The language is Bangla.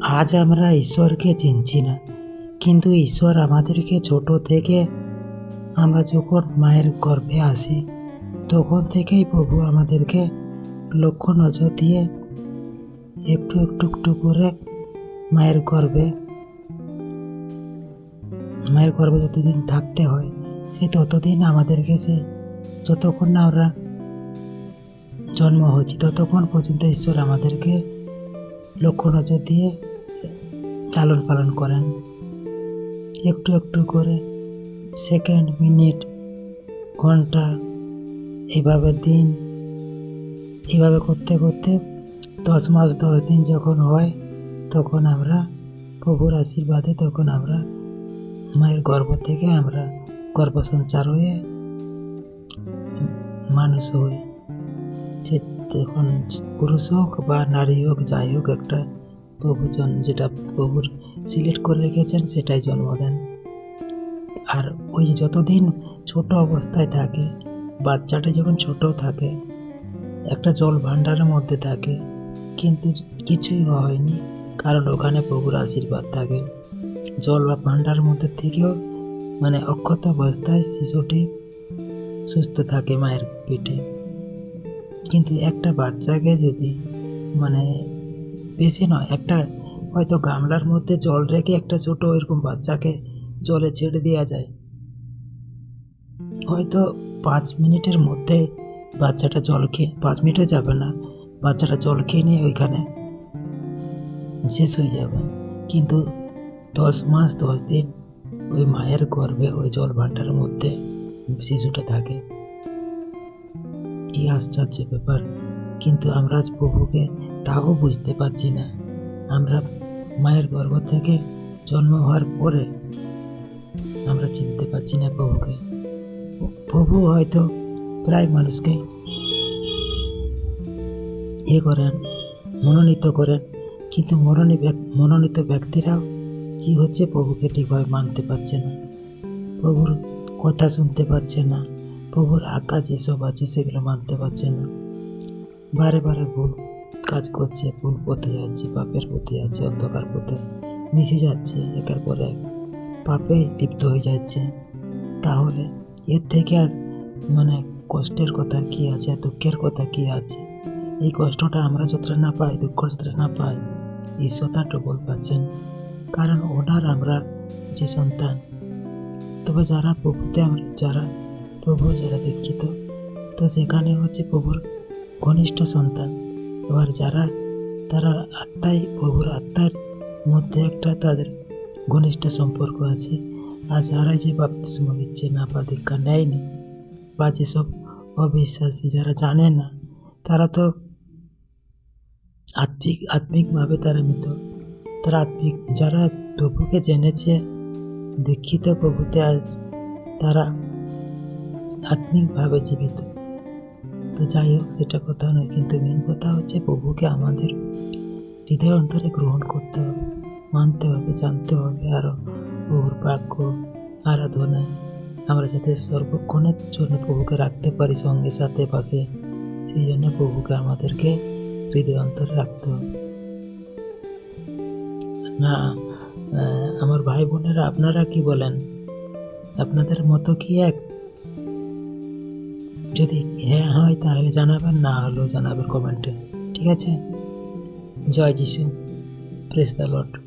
আজ আমরা ঈশ্বরকে চিনছি না। কিন্তু ঈশ্বর আমাদেরকে ছোট থেকে আমরা যখন মায়ের গর্ভে আসি, তখন থেকেই প্রভু আমাদেরকে লক্ষ্য নজর দিয়ে একটু একটু একটু করে মায়ের গর্ভে মায়ের গর্ভে যতদিন থাকতে হয়, সে ততদিন আমাদেরকে সে যতক্ষণ না আমরা জন্ম হয়েছি, ততক্ষণ পর্যন্ত ঈশ্বর আমাদেরকে লক্ষ্য নজর দিয়ে চালন পালন করেন। একটু একটু করে সেকেন্ড মিনিট ঘণ্টা এইভাবে দিন এইভাবে করতে করতে দশ মাস, দশ দিন যখন হয়, তখন আমরা প্রভুর আশীর্বাদে, তখন আমরা মায়ের গর্ভ থেকে আমরা গর্ভ সঞ্চার হয়ে মানুষ হই। যে তখন পুরুষ হোক বা নারী হোক, যাই হোক একটা প্রভুজন যেটা প্রভুর সিলেক্ট করে রেখেছেন, সেটাই জন্ম দেন। আর ওই যতদিন ছোট অবস্থায় থাকে, বাচ্চাটা যখন ছোট থাকে, একটা জল ভাণ্ডারের মধ্যে থাকে, কিন্তু কিছুই হয়নি, কারণ ওখানে প্রভুর আশীর্বাদ থাকে। জল বা ভাণ্ডারের মধ্যে থেকেও মানে অক্ষত অবস্থায় শিশুটি সুস্থ থাকে মায়ের পেটে। কিন্তু একটা বাচ্চাকে যদি মানে বেশি নয়, একটা হয়তো গামলার মধ্যে জল রেখে একটা ছোট এরকম বাচ্চাকে জলে ছেড়ে দেওয়া যায়। হয়তো পাঁচ মিনিটের মধ্যে বাচ্চাটা জল খেয়ে, পাঁচ মিনিটও যাবে না, বাচ্চাটা জল খেয়ে নিয়ে ওইখানে শেষ হয়ে যাবে। কিন্তু দশ মাস, দশ দিন ওই মায়ের গর্ভে ওই জল ভাণ্ডারের মধ্যে শিশুটা থাকে। কি আশ্চর্য ব্যাপার, কিন্তু আমরা আজ প্রভুকে তাও বুঝতে পারছি না। আমরা মায়ের গর্ভ থেকে জন্ম হওয়ার পরে আমরা চিনতে পারছি না প্রভুকে। প্রভু হয়তো প্রায় মানুষকে ইয়ে করেন, মনোনীত করেন, কিন্তু মনোনী মনোনীত ব্যক্তিরাও কি হচ্ছে প্রভুকে ঠিকভাবে মানতে পারছে না। প্রভুর কথা শুনতে পাচ্ছে না। প্রভুর আজ্ঞা যেসব আছে সেগুলো মানতে পারছে না। বারে বারে ভুল কাজ করছে, ভুল পথে যাচ্ছে, পাপের পথে যাচ্ছে, অন্ধকার পথে মিশে যাচ্ছে, একের পর এক পাপে লিপ্ত হয়ে যাচ্ছে। তাহলে এর থেকে আর মানে কষ্টের কথা কি আছে দুঃখের কথা কি আছে? এই কষ্টটা আমরা যতটা না পাই দুঃখ যতটা না পাই ঈশ্বর তা ডবল পাচ্ছেন। কারণ ওনার আমরা যে সন্তান, তবে যারা প্রভুতে আমরা, যারা প্রভু যারা দীক্ষিত, তো সেখানে হচ্ছে প্রভুর ঘনিষ্ঠ সন্তান। এবার যারা, তারা আত্মাই প্রভুর আত্মার মধ্যে একটা তাদের ঘনিষ্ঠ সম্পর্ক আছে। আর যারা যে বাপতিস্ম নিচ্ছে, না বা দীক্ষা নেয়নি, বা যেসব অবিশ্বাসী যারা জানে না, তারা তো আত্মিক, আত্মিকভাবে তারা মৃত। তারা আত্মিক, যারা প্রভুকে জেনেছে, দীক্ষিত প্রভুতে আজ তারা আত্মিকভাবে জীবিত। তো যাই হোক, সেটা কথা নয়, কিন্তু মেন কথা হচ্ছে প্রভুকে আমাদের হৃদয় অন্তরে গ্রহণ করতে হবে, মানতে হবে, জানতে হবে। আরও প্রভুর বাক্য আরাধনায় আমরা যাতে সর্বক্ষণের জন্য প্রভুকে রাখতে পারি সঙ্গে সাথে, পাশে, সেই জন্য প্রভুকে আমাদেরকে হৃদয় অন্তরে রাখতে হবে। না আমার ভাই বোনেরা, আপনারা কি বলেন? আপনাদের মতো কি এক যদি হ্যাঁ হয় তাহলে জানাবেন, না হলেও জানাবেন কমেন্টে। ঠিক আছে? জয় যিশু। Press the Lord